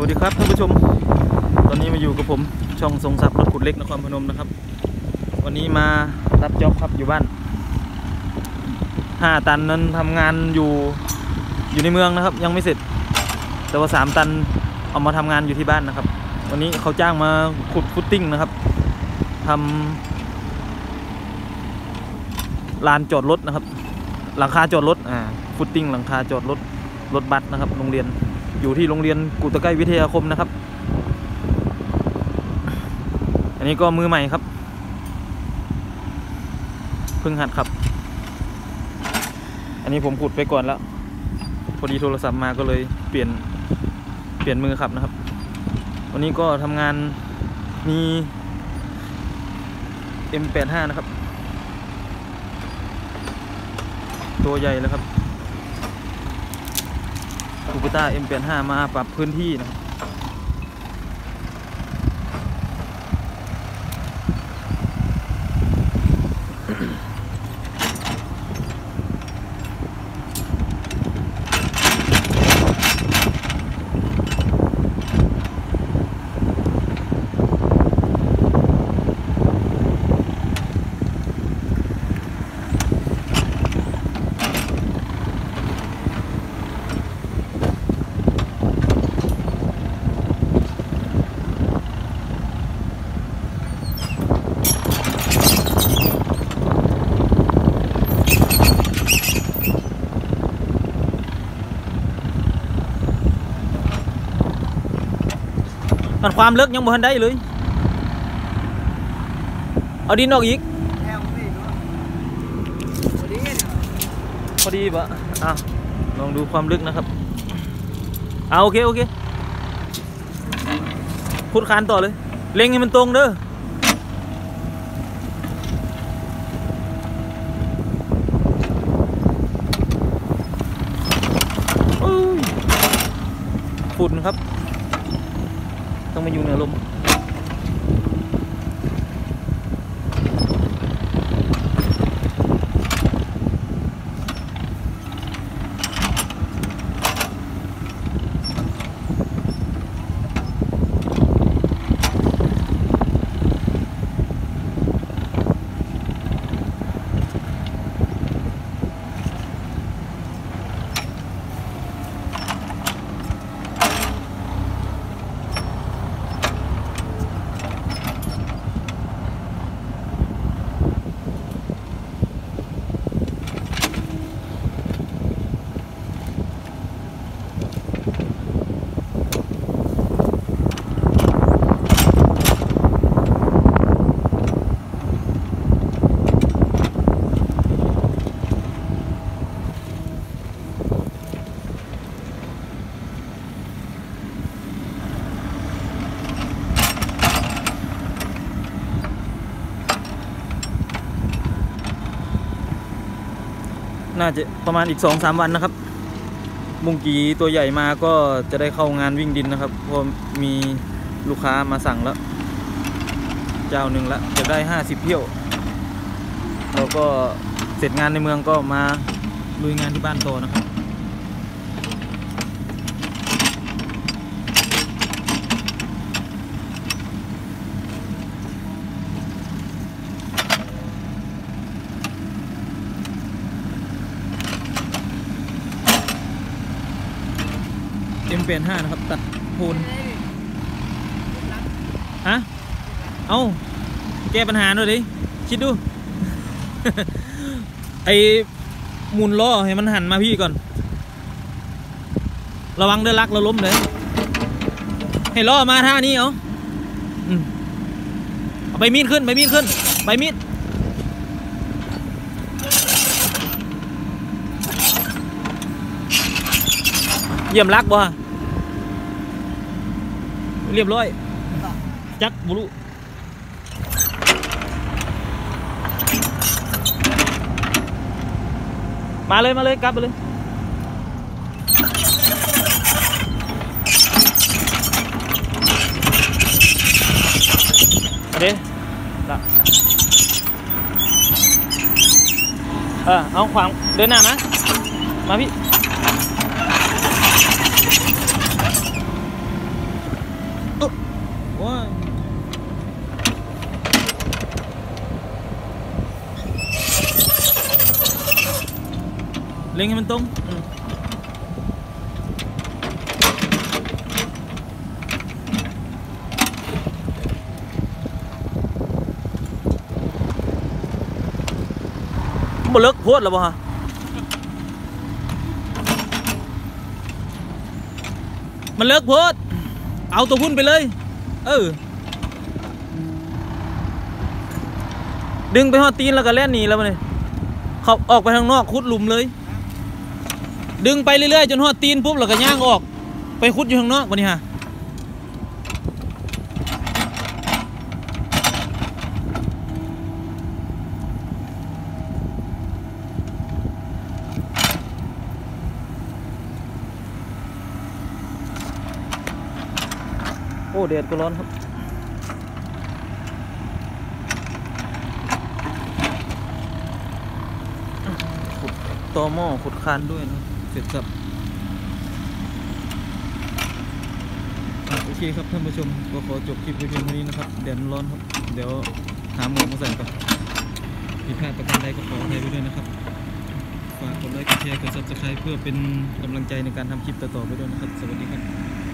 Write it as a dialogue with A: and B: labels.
A: วัสดีครับท่านผู้ชม ตอนนี้มาอยู่กับผมช่องทรงศักดิ์รถขุดเล็กนครพนมนะครับ วันนี้มารับจ็อบครับอยู่บ้านห้าตันนั้นทำงานอยู่อยู่ในเมืองนะครับ ยังไม่เสร็จ แต่ว่าสามตันเอามาทำงานอยู่ที่บ้านนะครับ วันนี้เขาจ้างมาขุดฟุตติ้งนะครับทำลานจอดรถนะครับ หลังคาจอดรถอ่าฟุตติ้งหลังคาจอดรถรถบัสนะครับโรงเรียน อยู่ที่โรงเรียนกุตไกวิทยาคมนะครับ อันนี้ก็มือใหม่ครับ เพิ่งหัดครับ อันนี้ผมขุดไปก่อนแล้วพอดีโทรศัพท์มาก็เลยเปลี่ยนเปลี่ยนมือขับนะครับ วันนี้ก็ทำงานมี M85 นะครับ ตัวใหญ่แล้วครับ คูปต้า M85 มาปรับพื้นที่นะครับ มันความลิกยังบ่ทันได้เลย เอาดินออกอีกพอดีปะอะลองดูความลึกนะครับเอาโอเคโอเคพูดคานต่อเลย เล็งให้มันตรงเด้อฝุ่นครับ ต้องมาอยู่เหนือลม น่าจะประมาณอีกสองสามวันนะครับ มุงกีตัวใหญ่มาก็จะได้เข้างานวิ่งดินนะครับเพราะมีลูกค้ามาสั่งแล้ว เจ้าหนึ่งละจะได้ห้าสิบเที่ยวเราก็เสร็จงานในเมืองก็มาลุยงานที่บ้านโตนะครับ เอ็มเปลี่ยนห้านะครับ ตัดโพนฮะเอาแก้ปัญหาหน่อยดิ คิดดู ไอหมุนล้อให้มันหันมาพี่ก่อน ระวังเด้อลักเราล้มเลย ให้ล้อมาท่านี้เอาอเอาใบมีดขึ้นใบมีดขึ้นใบมีด เยี่ยมรักบ่เรียบร้อย จักบุรุมาเลยมาเลยกลับไปเลยเดี๋ยวละเออเอาขวางเดินหน้ามามาพี่ เล็งให้มันตรงมบ่เลิกโพดแล้วบ่ฮะมันเลิกโพดเอาตัวพุ่นไปเลย เออ ดึงไปหอดตีนแล้วก็แล่นหนีแล้วมันเลยเขาออกไปทางนอกคุดหลุมเลย ดึงไปเรื่อยๆจนหอดตีนปุ๊บแล้วก็ย่างออก ไปคุดอยู่ข้างนอกวันนี้ฮะโอ้เดือดก็ร้อนครับขุดตอหม้อขุดคานด้วยนะ เสร็จสับโอเคครับท่านผู้ชมก็ขอจบคลิปไว้เพียงเท่านี้นะครับแดดร้อนครับ เดี๋ยวหาหมวกมาใส่ก่อนผิดพลาดประการใดก็ขออภัยไปด้วยนะครับ ฝากกดไลค์กดแชร์กดซับสไครต์เพื่อเป็นกำลังใจในการทำคลิปต่อๆไปด้วยนะครับ สวัสดีครับ